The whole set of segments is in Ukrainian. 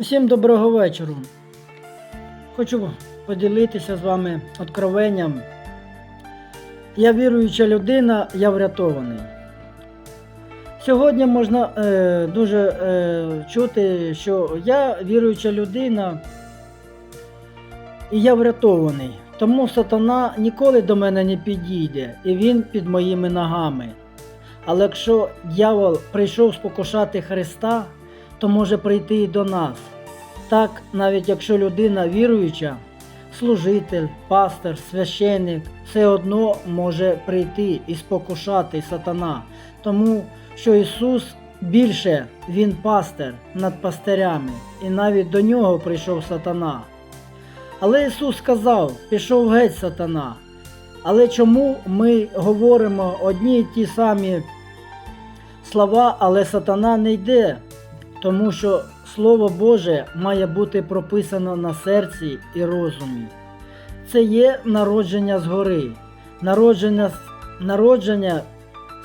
Усім доброго вечора. Хочу поділитися з вами откровенням. Я віруюча людина, я врятований. Сьогодні можна е, дуже е, чути, що я віруюча людина і я врятований. Тому сатана ніколи до мене не підійде, і він під моїми ногами. Але якщо дьявол прийшов спокушати Христа, то може прийти і до нас. Так, навіть якщо людина віруюча, служитель, пастор, священник, все одно може прийти і спокушати сатана, тому що Ісус більше Він пастир над пастирями, і навіть до нього прийшов сатана. Але Ісус сказав, пішов геть сатана. Але чому ми говоримо одні й ті самі слова, але сатана не йде? Тому що Слово Боже має бути прописано на серці і розумі. Це є народження згори, народження, народження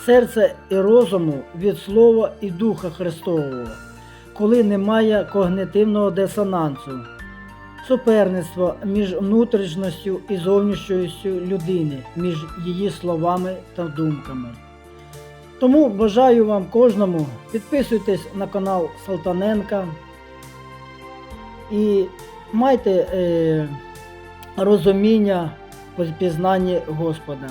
серця і розуму від Слова і Духа Христового, коли немає когнитивного дисонансу, суперництво між внутрішністю і зовнішністю людини, між її словами та думками. Тому бажаю вам кожному підписуйтесь на канал Салтаненка і майте е, розуміння в пізнанні Господа.